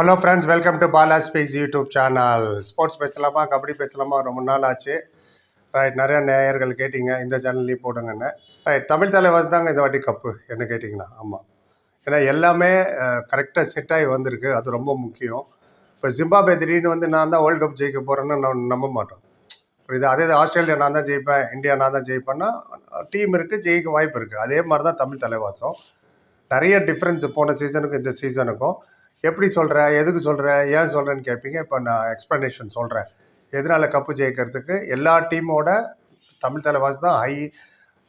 Hello friends welcome to Bala speaks YouTube channel sports பேசலாமா? கபடி பேசலாமா? ரொம்ப நாள் ஆச்சு. ரைட் நிறையா நேயர்கள் கேட்டிங்க. இந்த சேனல்லையும் போடுங்கன்னு. ரைட் தமிழ் தலைவாஸ் தாங்க இந்த வாட்டி கப்பு என்ன கேட்டிங்கன்னா? ஆமாம் ஏன்னா எல்லாமே கரெக்டாக செட் ஆகி வந்திருக்கு. அது ரொம்ப முக்கியம். இப்போ ஜிம்பாபே திடீர்னு வந்து நான் தான் வேர்ல்டு கப் ஜெயிக்க போகிறேன்னு நான் நம்ப மாட்டோம். புரியுது? அதே இது ஆஸ்திரேலியா நான் தான் ஜெயிப்பேன். இந்தியா நான் தான் ஜெயிப்பேன்னா டீம் இருக்குது ஜெயிக்க வாய்ப்பு இருக்குது அதே மாதிரி தான் தமிழ் தலைவாசம். நிறைய டிஃப்ரென்ஸ் போன சீசனுக்கும் இந்த சீசனுக்கும் எப்படி சொல்கிற எதுக்கு சொல்கிற ஏன் சொல்கிறேன்னு கேட்பீங்க இப்போ நான் எக்ஸ்ப்ளனேஷன் சொல்கிறேன் எதனால் கப்பு ஜெயிக்கிறதுக்கு? எல்லா டீமோட தமிழ் தலைவாசி தான் ஹை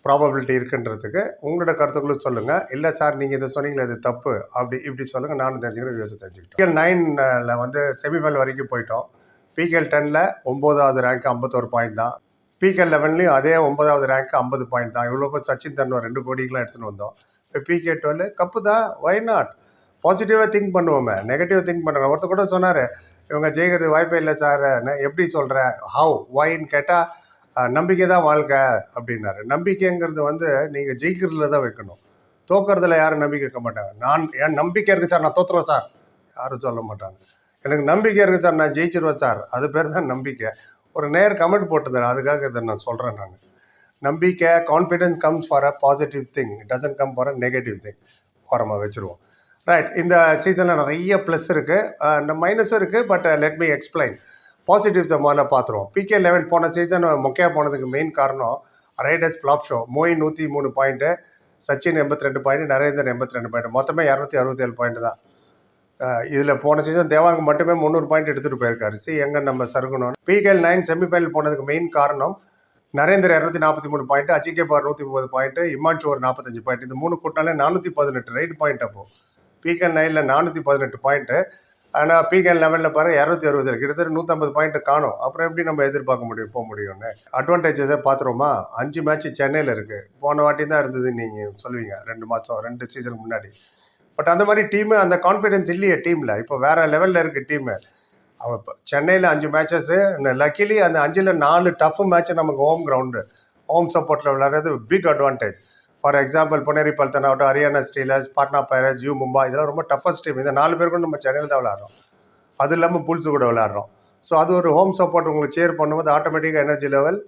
ப்ராபபிலிட்டி இருக்குன்றதுக்கு. உங்களோட கருத்துக்களும் சொல்லுங்கள் இல்லை சார் நீங்கள் இதை சொன்னீங்களே இது தப்பு. அப்படி இப்படி சொல்லுங்கள் நானும் தெரிஞ்சுக்கிறேன் வியூஸ் தெரிஞ்சுக்கிட்டேன் பிகேல் நைனில் வந்து செமிஃபைனல் வரைக்கும் போயிட்டோம். பிகேல் டெனில் ஒம்போதாவது ரேங்க் ஐம்பத்தோரு பாயிண்ட் தான். பிகேல் லெவன்லேயும் அதே ஒன்பதாவது ரேங்க் ஐம்பது பாயிண்ட் தான். இவ்வளோக்கும் சச்சின் தன்வர் ரெண்டு கோடிக்கெலாம் எடுத்துகிட்டு வந்தோம். இப்போ பிகே டுவெல் கப்பு தான். ஒய் நாட் பாசிட்டிவாக திங்க் பண்ணுவோமே. நெகட்டிவ் திங்க் பண்ணுறேன் ஒருத்தர் கூட சொன்னார் இவங்க ஜெயிக்கிறது வாய்ப்பே இல்லை சார். நான் எப்படி சொல்கிறேன் ஹவு ஒயின்னு கேட்டால் நம்பிக்கை தான் வாழ்க்கை அப்படின்னாரு. நம்பிக்கைங்கிறது வந்து நீங்கள் ஜெயிக்கிறதுல தான் வைக்கணும். தோக்கிறதுல யாரும் நம்பிக்கை வைக்க மாட்டாங்க. நான் என் நம்பிக்கை இருக்குது சார். நான் தோத்துருவேன் சார். யாரும் சொல்ல மாட்டாங்க. எனக்கு நம்பிக்கை இருக்குது சார். நான் ஜெயிச்சிருவேன் சார். அது பேர் தான் நம்பிக்கை. ஒரு நேர் கமெண்ட் போட்டுதார் அதுக்காக இதை நான் சொல்கிறேன் நான். நம்பிக்கை confidence comes for a positive thing it doesn't come for a negative thing ஓரமாக வச்சுருவோம். ரைட் இந்த சீசனில் நிறைய ப்ளஸ் இருக்குது மைனஸும் இருக்குது பட் லெட் மீ எக்ஸ்பிளைன் பாசிட்டிவ்ஸை முதல்ல பார்த்துருவோம். பிகே லெவன் போன சீசன் மொக்கையாக போனதுக்கு மெயின் காரணம் ரைடர்ஸ் ஃப்ளாப் ஷோ மோயின் நூற்றி மூணு பாயிண்ட்டு சச்சின் எண்பத்தி ரெண்டு பாயிண்ட் நரேந்தர் எண்பத்தி ரெண்டு பாயிண்ட் மொத்தமே இரநூத்தி அறுபத்தி ஏழு பாயிண்ட் தான். இதில் போன சீசன் தேவாங்க மட்டுமே முந்நூறு பாயிண்ட் எடுத்துகிட்டு போயிருக்காரு. சி எங்கே நம்ம சருகணும். பிகேஎல் நைன் செமிஃபைனல் போனதுக்கு மெயின் காரணம் நரேந்தர் இரநூத்தி நாற்பத்தி மூணு பாயிண்ட் அஜிகே பார் நூற்றி முப்பது பாயிண்ட் இமான்ஷு ஒரு நாற்பத்தஞ்சு பாயிண்ட் இந்த மூணு கூட்டினாலே நானூற்றி பதினெட்டு. ரைட் பாயிண்ட் அப்போ. பிகன் நைனில் நானூற்றி பதினெட்டு பாயிண்ட்டு ஆனால் பிகன் லெவலில் பாரு இரநூத்தி அறுபது கிட்டத்தட்ட நூற்றம்பது பாயிண்ட் காணும். அப்புறம் எப்படி நம்ம எதிர்பார்க்க முடியும் போக முடியும்னு? அட்வான்டேஜஸை பார்த்துருவோமா? அஞ்சு மேட்ச் சென்னையில் இருக்குது போன வாட்டி தான் இருந்தது நீங்கள் சொல்லுவீங்க. ரெண்டு மாதம் ரெண்டு சீசனுக்கு முன்னாடி. பட் அந்த மாதிரி டீமு அந்த கான்ஃபிடென்ஸ் இல்லையே டீமில் இப்போ வேறு லெவலில் இருக்குது டீமு அவ இப்போ சென்னையில் அஞ்சு மேட்சஸ்ஸு லக்கிலி அந்த அஞ்சில் நாலு டஃப் மேட்ச் நமக்கு ஹோம் கிரவுண்டு ஹோம் சப்போர்ட்டில் விளையாடுறது big advantage for example Puneri Paltan ஆகட்டும் Haryana steelers Patna pirates U Mumba இதெல்லாம் ரொம்ப டஃபஸ்ட் டீம் இந்த நாலு பேருக்கும் நம்ம சென்னையில் தான் விளாட்றோம் அது இல்லாமல் புல்ஸு கூட விளாட்றோம் ஸோ அது ஒரு ஹோம் சப்போர்ட் உங்களுக்கு சேர் பண்ணும்போது ஆட்டோமேட்டிக்காக எனர்ஜி லெவல்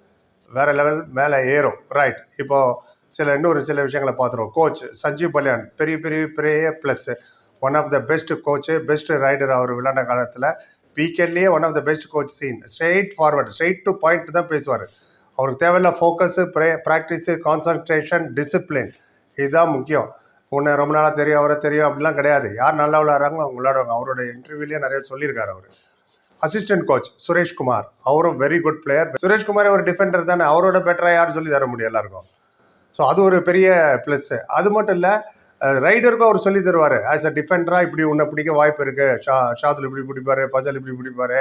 வேறு லெவல் மேலே ஏறும். ரைட் இப்போது சில இன்னொரு சில விஷயங்களை பார்த்துருவோம். கோச் சஞ்சீவ் பல்யான் பெரிய பெரிய பெரிய plus one of the best coach best raider அவர் விளையாண்ட காலத்தில். பிகேலேயே one of the best coach seen straight forward straight to point தான் பேசுவார். அவருக்கு தேவையில்ல focus pray practice concentration discipline இதுதான் முக்கியம். உன்னை ரொம்ப நாளாக தெரியும் அவரை தெரியும் அப்படிலாம் கிடையாது. யார் நல்லா விளையாடுறாங்களோ அவங்க விளையாடுவாங்க. அவரோட இன்டர்வியூலேயே நிறைய சொல்லியிருக்காரு அவர். அசிஸ்டன்ட் கோச் சுரேஷ்குமார் அவரும் வெரி குட் பிளேயர் சுரேஷ்குமார் ஒரு டிஃபெண்டர் தானே. அவரோட பெட்டராக யார் சொல்லி தர முடியும் எல்லாருக்கும். ஸோ அது ஒரு பெரிய ப்ளஸ்ஸு அது மட்டும் இல்லை ரைடருக்கும் அவர் சொல்லி தருவார். ஆஸ் அ டிஃபெண்டராக இப்படி உன்னை பிடிக்க வாய்ப்பு இருக்குது ஷா ஷாத்தில் இப்படி பிடிப்பார் பஜல் இப்படி பிடிப்பார்.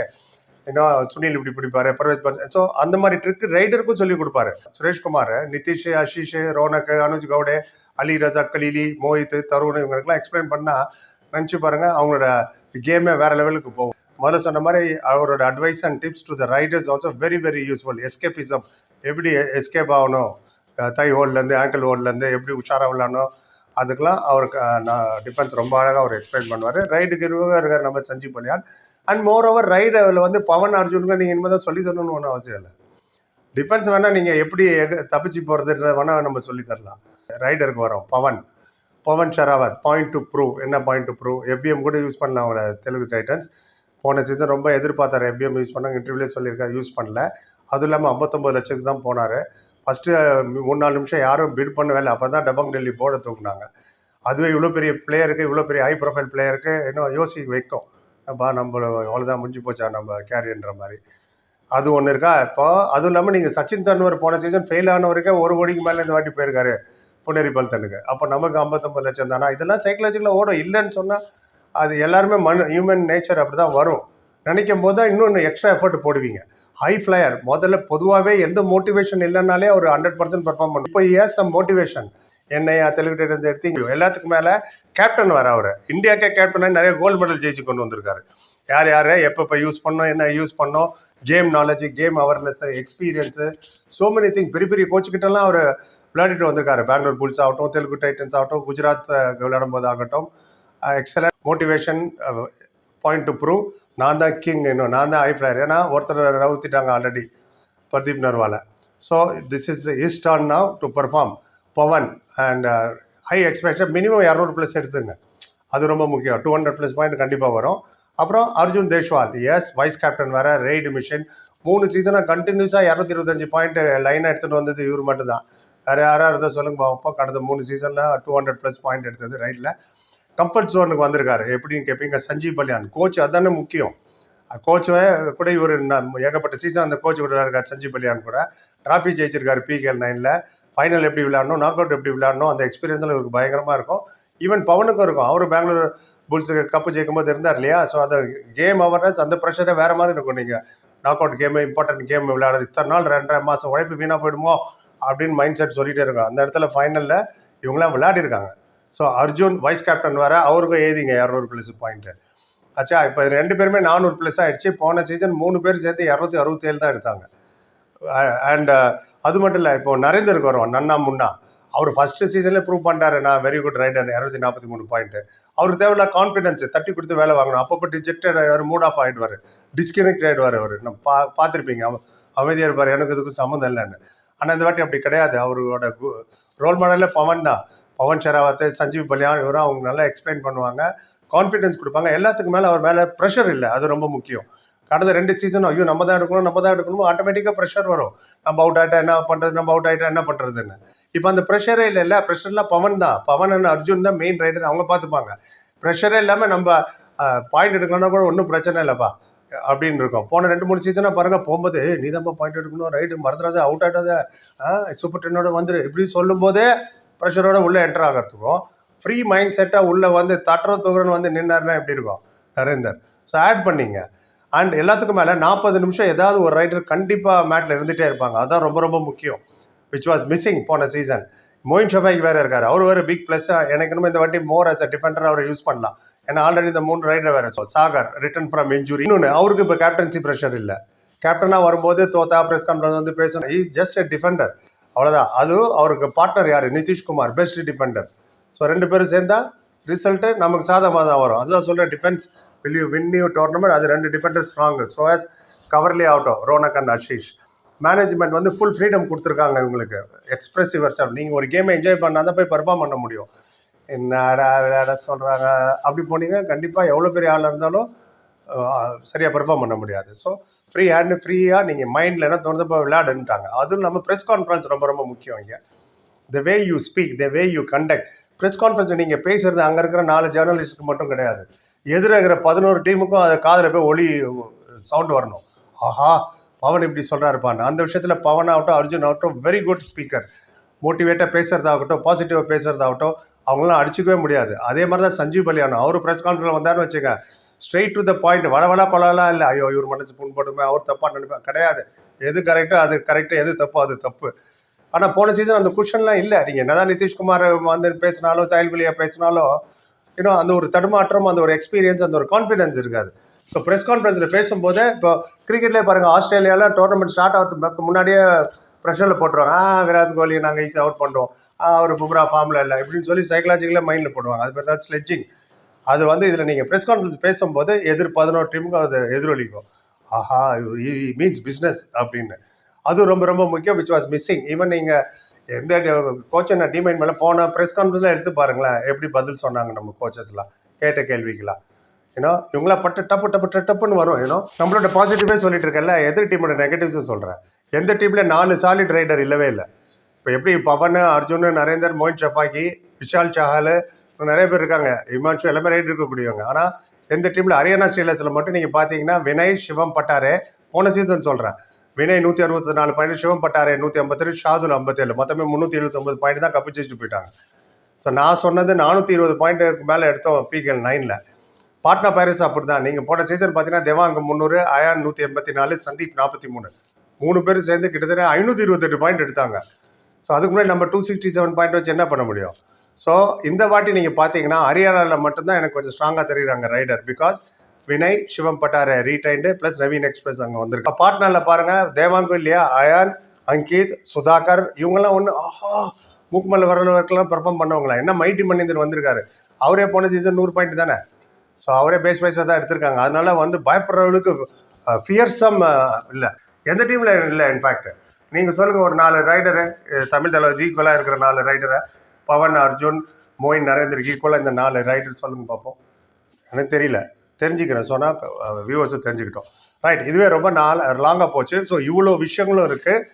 ஏன்னா சுனில் இப்படி பிடிப்பாரு பர்வேஸ் பன் ஸோ அந்த மாதிரி ட்ரிக் ரைடருக்கும் சொல்லி கொடுப்பாரு. சுரேஷ்குமார் நிதிஷ் அஷீஷ் ரோனக் அனுஜ் கவுடே அலி ரஜா கலீலி மோஹித் தருண் இவங்களுக்குலாம் எக்ஸ்பிளைன் பண்ணால் நினச்சி பாருங்க அவங்களோட கேமே வேற லெவலுக்கு போகும். முதல்ல சொன்ன மாதிரி அவரோட advice and tips to the raiders also very very useful escapism எப்படி எஸ்கேப் ஆகணும்? தை ஹோல்லேருந்து ஆங்கிள் ஹோல்லேருந்து எப்படி உஷாராக விளாடணும் அதுக்கெலாம் அவருக்கு நான் டிஃபென்ஸ் ரொம்ப அழகாக அவர் எக்ஸ்பிளைன் பண்ணுவார். ரைடுக்கு இருக்கார் நம்ம Sanjeev Balyan and more over ரைடில் வந்து பவன் அர்ஜுனுக்கு நீங்கள் இனிமேல் தான் சொல்லி தரணும்னு ஒன்றும் அவசியம் இல்லை. டிஃபென்ஸ் வேணால் நீங்கள் எப்படி எக தப்பிச்சு போகிறதுன்றத வேணால் நம்ம சொல்லி தரலாம். ரைடருக்கு வரோம். Pawan. Pawan Sehrawat point to prove என்ன பாயிண்ட் டு ப்ரூவ் எஃபிஎம் கூட யூஸ் பண்ணலாம் அவங்க தெலுங்கு டைட்டன்ஸ் போன சீசன் ரொம்ப எதிர்பார்த்தார் எஃபிஎம் யூஸ் பண்ணாங்க. இன்டர்வியூலே சொல்லியிருக்காரு யூஸ் பண்ணல. அதுவும் இல்லாமல் ஐம்பத்தொம்பது லட்சத்துக்கு தான் போனார். ஃபஸ்ட்டு மூணு நாலு நிமிஷம் யாரும் பிட் பண்ண வேலை அப்போ தான் டபங் டெல்லி போர்டை தூக்குனாங்க. அதுவே இவ்வளோ பெரிய பிளேயருக்கு இவ்வளோ பெரிய ஹை ப்ரொஃபைல் பிளேயருக்கு இன்னும் யோசிக்க வைக்கும். அப்பா நம்ம அவ்வளோதான் முடிஞ்சு போச்சா நம்ம கேரியன்ற மாதிரி. அது ஒன்று இருக்கா? இப்போ அதுவும் இல்லாமல் நீங்கள் சச்சின் தன்வர் போன சீசன் ஃபெயில் ஆனவருக்கே ஒரு கோடிக்கு மேலே இந்த வாட்டி போயிருக்காரு புனேரி பல்தனுக்கு. அப்போ நமக்கு ஐம்பத்தொம்பது லட்சம் தானா? இதெல்லாம் சைக்கலாஜிக்கலாக ஓடும். இல்லைன்னு சொன்னால் அது எல்லாருமே மனு ஹியூமன் நேச்சர் அப்படி தான் வரும். நினைக்கும் போது தான் இன்னொன்று எக்ஸ்ட்ரா எஃபர்ட் போடுவீங்க. ஹை ஃப்ளையர் முதல்ல பொதுவாகவே எந்த மோட்டிவேஷன் இல்லைனாலே ஒரு ஹண்ட்ரட் பர்சன்ட் பர்ஃபார்ம் பண்ணும் இப்போ ஏஸ் சம் மோட்டிவேஷன் என்னையா தெலுங்கு டைட்டன்ஸ் எடுத்து எல்லாத்துக்கும் மேலே கேப்டன் வர அவர். இந்தியாக்கே கேப்டன் நிறைய கோல்டு மெடல் ஜெயிச்சு கொண்டு வந்திருக்காரு. யார் யார் எப்பப்போ யூஸ் பண்ணோம் என்ன யூஸ் பண்ணோம் game knowledge game awareness experience so many thing பெரிய பெரிய கோச்சுக்கிட்டலாம் அவர் விளையாடிட்டு வந்திருக்காரு. பெங்களூர் புல்ஸ் ஆகட்டும் தெலுங்கு டைட்டன்ஸ் ஆகட்டும் குஜராத் விளையாடும் போது ஆகட்டும். Excellent motivation point to prove நான் தான் கிங் இன்னும். நான் தான் ஐஃப்ளையர் ஏன்னா ஒருத்தர் நவுத்திட்டாங்க already Pradeep நர்வாலை. So this is is turn now to perform Pawan and high expected minimum இரநூறு ப்ளஸ் எடுத்துங்க. அது ரொம்ப முக்கியம். டூ ஹண்ட்ரட் ப்ளஸ் பாயிண்ட் கண்டிப்பாக வரும். அப்புறம் Arjun Deshwal. As vice captain வேறு ரெய்டு மிஷின் மூணு சீசனாக கண்டினியூஸாக இரநூத்தி இருபத்தஞ்சு பாயிண்ட் லைனாக எடுத்துகிட்டு வந்தது இவர் மட்டும்தான். வேறு யாராக இருந்தால் சொல்லுங்க பார்ப்போம் கடந்த மூணு சீசனில் டூ ஹண்ட்ரட் ப்ளஸ் பாயிண்ட் எடுத்தது ரைட்டில் கம்ஃபர்ட் ஜோனுக்கு வந்திருக்காரு. எப்படின்னு கேட்பீங்க சஞ்சீவ் பல்யான். கோச் அதானே முக்கியம். கோச்சு கூட இவர் ஏகப்பட்ட சீசன் அந்த கோச் கூட இருக்கார் சஞ்சீவ் பல்யான் கூட. டிராஃபி ஜெயிச்சிருக்காரு பிகேஎல் நைனில் ஃபைனல் எப்படி விளையாடணும் நாக் அவுட் எப்படி விளையாடணும் அந்த எக்ஸ்பீரியன்ஸ்லாம் இவருக்கு பயங்கரமாக இருக்கும். ஈவன் பவனுக்கும் இருக்கும். அவர் பெங்களூர் புல்ஸுக்கு கப்பு ஜெயிக்கும் போது இருந்தார் இல்லையா? ஸோ அந்த கேம் அவர்னஸ் அந்த ப்ரெஷரே வேறு மாதிரி இருக்கும் நீங்கள் knock out game important game விளையாடுறது. இத்தனை நாள் ரெண்டரை மாதம் உழைப்பு வீணாக போயிடுமோ? அப்படின்னு மைண்ட் செட் சொல்லிகிட்டே இருக்கும் அந்த இடத்துல ஃபைனலில் இவங்களாம் விளையாடிருக்காங்க. ஸோ அர்ஜுன் வைஸ் கேப்டன் வேறு அவருக்கும் எழுதிங்க இரநூறு ப்ளஸ் பாயிண்ட்டு ஆச்சா இப்போ ரெண்டு பேருமே நானூறு ப்ளஸ் ஆகிடுச்சு போன சீசன் மூணு பேர் சேர்த்து இரநூத்தி அறுபத்தேழு தான் எடுத்தாங்க. அண்ட் அது மட்டும் இல்லை இப்போ நரேந்தருக்கு வரும் நன்னா முன்னா. அவர் ஃபஸ்ட்டு சீசன்லேயே ப்ரூவ் பண்ணிட்டாரு நான் வெரி குட் ரைடர் இரநூத்தி நாற்பத்தி மூணு பாயிண்ட்டு அவருக்கு தேவையில்ல கான்ஃபிடன்ஸ் தட்டி கொடுத்து வேலை வாங்கணும். அப்பப்போ டிஜெக்டட் ஆகிடுவார் மூட் ஆஃப் ஆகிடுவார் டிஸ்கனெக்ட் ஆகிடுவார் அவர். நம்ம பா பார்த்துருப்பீங்க. அமைதியாக இருப்பார் எனக்கு இதுக்கும் சம்மந்தம் இல்லைன்னு. ஆனால் இந்த வாட்டி அப்படி கிடையாது. அவரோட ரோல் மாடலே பவன் தான். பவன் ஷெராவத் சஞ்சீவ் பலியான் இவரும் அவங்க நல்லா எக்ஸ்பிளைன் பண்ணுவாங்க. கான்ஃபிடன்ஸ் கொடுப்பாங்க. எல்லாத்துக்கு மேலே அவர் மேலே ப்ரெஷர் இல்லை. அது ரொம்ப முக்கியம். கடந்த ரெண்டு சீசனும் ஐயோ நம்ம தான் எடுக்கணும் நம்ம தான் எடுக்கணும் ஆட்டோமேட்டிக்காக ப்ரெஷர் வரும். நம்ம அவுட் ஆகிட்டா என்ன பண்ணுறது நம்ம அவுட் ஆகிட்டா என்ன பண்ணுறதுன்னு இப்போ அந்த ப்ரெஷரே இல்லை இல்லை ப்ரெஷர்லாம் பவன் தான். பவன் அண்ட் அர்ஜுன் தான் மெயின் ரைடர் அவங்க பார்த்துப்பாங்க. ப்ரெஷரே இல்லாமல் நம்ம பாயிண்ட் எடுக்கணும்னா கூட ஒன்றும் பிரச்சனை இல்லைப்பா அப்படின்னு இருக்கும். போன ரெண்டு மூணு சீசனாக பாருங்க போகும்போது நீ தான் பாயிண்ட் எடுக்கணும் ரைடு மறந்துடாத அவுட் ஆகிட்டாத சூப்பர் டென்னோட வந்துரு. இப்படி சொல்லும்போதே ப்ரெஷரோட உள்ளே என்டர் ஆகிறதுக்கும் ஃப்ரீ மைண்ட் செட்டாக உள்ளே வந்து தட்டுற தூக்குறன்னு வந்து நின்னார்னா எப்படி இருக்கும்? நரேந்தர் ஸோ ஆட் பண்ணிங்க. அண்ட் எல்லாத்துக்கும் மேலே நாற்பது நிமிஷம் ஏதாவது ஒரு ரைடர் கண்டிப்பாக மேட்டில் இருந்துகிட்டே இருப்பாங்க. அதுதான் ரொம்ப ரொம்ப முக்கியம். விச் வாஸ் மிஸ்ஸிங் போன சீசன் மோயின் ஷபாய்க்கு வேறு இருக்கார். அவர் வேறு பிக் ப்ளஸ் எனக்கு இந்த வாட்டி மோர் அஸ் அ டிஃபெண்டர் அவரை யூஸ் பண்ணலாம். ஏன்னா ஆல்ரெடி இந்த மூணு ரைடர் வேறு. So Sagar return from injury இன்னொன்று அவருக்கு இப்போ கேப்டன்சி ப்ரெஷர் இல்லை. கேப்டனாக வரும்போது தோத்தா ப்ரெஸ் கான்ஃபரன்ஸ் வந்து பேசணும். இஸ் ஜஸ்ட் எ டிஃபெண்டர் அவ்வளோதான் அது அவருக்கு பார்ட்னர் யார்? நிதிஷ்குமார் பெஸ்ட் டிஃபெண்டர் ஸோ ரெண்டு பேரும் சேர்ந்தா ரிசல்ட்டு நமக்கு சாதகமாக தான் வரும். அதுதான் சொல்கிறேன் defence will you win you tournament அது ரெண்டு டிஃபெண்டர் ஸ்ட்ராங்கு ஸோ ஆஸ் கவர்லி ஆகட்டும் ரோனக் அண்ட் அஷீஷ் மேனேஜ்மெண்ட் வந்து ஃபுல் ஃப்ரீடம் கொடுத்துருக்காங்க இவங்களுக்கு. எக்ஸ்பிரசிவ் சார் நீங்கள் ஒரு கேமை என்ஜாய் பண்ணால் தான் போய் பர்ஃபார்ம் பண்ண முடியும். என்னடா விளையாட சொல்கிறாங்க அப்படி போனீங்கன்னா கண்டிப்பாக எவ்வளோ பெரிய ஆள் இருந்தாலும் சரியாக பெர்ஃபார்ம் பண்ண முடியாது. ஸோ ஃப்ரீ ஹேண்டு ஃப்ரீயாக நீங்கள் மைண்டில் என்ன தோணுதப்போ விளையாடுன்ட்டாங்க. அதுவும் இல்லாமல் ப்ரெஸ் கான்ஃபரன்ஸ் ரொம்ப ரொம்ப முக்கியம் இங்கே. The way you speak the way you conduct press conference நீங்கள் பேசுகிறது அங்கே இருக்கிற நாலு ஜேர்னலிஸ்ட்டுக்கு மட்டும் கிடையாது. எதிராக இருக்கிற பதினோரு டீமுக்கும் அது காதில் போய் ஒளி சவுண்ட் வரணும். ஆஹா பவன் இப்படி சொல்கிறாருப்பான்னு அந்த விஷயத்தில் பவன் ஆகட்டும் அர்ஜுன் ஆகட்டும் வெரி குட் ஸ்பீக்கர் மோட்டிவேட்டாக பேசுகிறதாகட்டும் பாசிட்டிவாக பேசுகிறதாகட்டும் அவங்களாம் அடிச்சிக்கவே முடியாது. அதே மாதிரி தான் சஞ்சீவ் பலியானம் அவர் ப்ரெஸ் கான்ஃபரன்ஸ் வந்தார்னு வச்சுங்க ஸ்ட்ரெயிட் டு த பாயிண்ட் வளவலா கொலலாம் இல்லை. ஐயோ இவர் மனசு புண்படுமே அவர் தப்பாக நினைப்பேன் கிடையாது. எது கரெக்டோ அது கரெக்டாக எது தப்போ அது தப்பு. ஆனால் போன சீசன் அந்த குஷன்லாம் இல்லை. நீங்கள் என்னதான் நிதிஷ்குமார் வந்து பேசினாலோ சைல்ட்வெளியாக பேசினாலோ இன்னும் அந்த ஒரு தடுமாற்றம் அந்த ஒரு எக்ஸ்பீரியன்ஸ் அந்த ஒரு கான்ஃபிடன்ஸ் இருக்காது. ஸோ ப்ரெஸ் கான்ஃபரன்ஸில் பேசும்போது இப்போ கிரிக்கெட்லேயே பாருங்கள் ஆஸ்திரேலியாவில் டோர்னமெண்ட் ஸ்டார்ட் ஆகிறதுக்கு முன்னாடியே ப்ரெஷரில் போட்டுருவாங்க. ஆ விராட் கோலி நாங்கள் ஈஸி அவுட் பண்ணுறோம் அவர் பும்ரா ஃபார்மில் இல்லை இப்படின்னு சொல்லி சைக்கலாஜிக்கலாக மைண்டில் போடுவாங்க. அது பேர் தான் ஸ்லெட்ஜிங் அது வந்து இதில் நீங்கள் ப்ரெஸ் கான்ஃபரன்ஸ் பேசும்போது எதிர் பதினோரு டீமுக்கும் அது எதிரொலிக்கும். ஆஹா மீன்ஸ் பிஸ்னஸ் அப்படின்னு. அது ரொம்ப ரொம்ப முக்கியம் விச் வாஸ் மிஸ்ஸிங் ஈவன் நீங்கள் எந்த கோச்சை நான் மேலே போன ப்ரெஸ் கான்ஃபரன்ஸ்லாம் எடுத்து பாருங்களேன் எப்படி பதில் சொன்னாங்க நம்ம கோச்சஸ்லாம் கேட்ட கேள்விக்கெல்லாம். ஏன்னா இவங்களா பட்டு டப்பு டப்பு டப்புன்னு வரும் ஏன்னா நம்மளோட பாசிட்டிவே சொல்லிட்டு இருக்கல எதிர் டீமோட நெகட்டிவ்ஸும் சொல்கிறேன் எந்த டீமில் நாலு சாலிட் ரைடர் இல்லவே இல்லை. இப்போ எப்படி பவன் அர்ஜுன் நரேந்தர் மோயின் சப்பாக்கி விஷால் சஹால் நிறைய பேர் இருக்காங்க. இமான்ஷு எல்லாமே ரைட் இருக்கக்கூடியவங்க ஆனால் எந்த டீமில் ஹரியானா ஸ்டீலர்ஸில் மட்டும் நீங்கள் பார்த்தீங்கன்னா வினய் சிவம் பட்டாரே போன சீசன் சொல்கிறேன் வினய் நூற்றி அறுபத்தி நாலு பாயிண்ட் சிவம் பட்டாரே நூற்றி ஐம்பத்தெட்டு ஷாதுல் ஐம்பத்தேழு. மொத்தமே முந்நூற்றி எழுபத்தொம்பது பாயிண்ட் தான் கப்பு ஜெயிச்சுட்டு போயிட்டாங்க. ஸோ நான் சொன்னது நானூற்றி இருபது பாயிண்ட்டுக்கு மேலே எடுத்தோம் பிகேஎல் நைனில் பாட்னா பைரஸ் அப்படி தான் நீங்கள் போன சீசன் பார்த்தீங்கன்னா தேவாங்க முந்நூறு அயான் நூற்றி எண்பத்தி நாலு சந்தீப் நாற்பத்தி மூணு. மூணு பேரும் சேர்ந்து கிட்டத்தட்ட ஐநூற்றி இருபத்தெட்டு பாயிண்ட் எடுத்தாங்க. ஸோ அதுக்கு முன்னாடி நம்ம டூ சிக்ஸ்டி செவன் பாயிண்ட் வச்சு என்ன பண்ண முடியும்? ஸோ இந்த வாட்டி நீங்கள் பார்த்தீங்கன்னா ஹரியானாவில் மட்டும்தான் எனக்கு கொஞ்சம் ஸ்ட்ராங்காக தெரியுறாங்க ரைடர் பிகாஸ் வினய் சிவம் பட்டாரை ரீடைன்டு ப்ளஸ் நவீன் எக்ஸ்பிரஸ் அங்கே வந்திருக்கு. பாட்னாவில் பாருங்கள் தேவாங்கு இல்லையா அயான் அங்கித் சுதாகர் இவங்கெல்லாம் ஒன்று ஆஹா மூக்குமல்ல வரலவருக்கெல்லாம் பெர்ஃபார்ம் பண்ணவங்களா? என்ன மைட்டி மனிதர் வந்திருக்காரு. அவரே போன சீசன் நூறு பாயிண்ட் தானே? ஸோ அவரே பேஸ் பேஸாக தான் எடுத்திருக்காங்க. அதனால வந்து பயப்படுறவங்களுக்கு ஃபியர்ஸம் இல்லை. எந்த டீமில் இல்லை இன்ஃபேக்ட் நீங்கள் சொல்லுங்கள் ஒரு நாலு ரைடரு தமிழ் தலைவர் ஈக்குவலாக இருக்கிற நாலு ரைடரை பவன் அர்ஜுன் மோயின் நரேந்தருக்கு ஈக்குவலாக இந்த நாலு ரைடர் சொல்லுங்கள் பார்ப்போம் எனக்கு தெரியல. தெரிஞ்சுக்கிறேன். சொன்னால் வியூவர்ஸும் தெரிஞ்சுக்கிட்டோம். ரைட் இதுவே ரொம்ப நாள் லாங்காக போச்சு. ஸோ இவ்வளோ விஷயங்களும் இருக்குது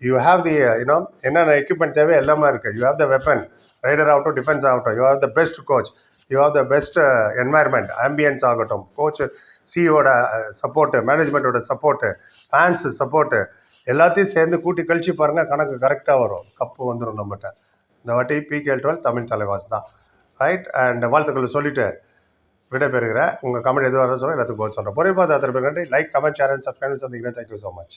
you have the you know என்னென்ன எக்யூப்மெண்ட் தேவை எல்லாமே இருக்குது you have the weapon raider ஆகட்டும் டிஃபென்ஸ் ஆகட்டும். You have the best coach you have the best environment ambience ஆகட்டும். கோச் சிஇஓட சப்போர்ட்டு மேனேஜ்மெண்ட்டோட சப்போர்ட்டு ஃபேன்ஸு சப்போர்ட்டு எல்லாத்தையும் சேர்ந்து கூட்டி கழிச்சு பாருங்கள் கணக்கு கரெக்டாக வரும். கப்பு வந்துடும் நம்மகிட்ட. இந்த வாட்டி பிகேஎல் டுவெல் தமிழ் தலைவாஸ் தான். ரைட் அண்ட் வாழ்த்துக்கள் சொல்லிவிட்டு விடைபெறுகிறேன் உங்கள் கமெண்ட் எதுவாக இருந்தாலும் சொல்லுங்கள் எல்லாத்துக்கும் போக சொல்கிறேன் பொறுப்பாக அத்தனை பேர் நன்றி. Like comment share and subscribe சந்திக்கிறேன். Thank you so much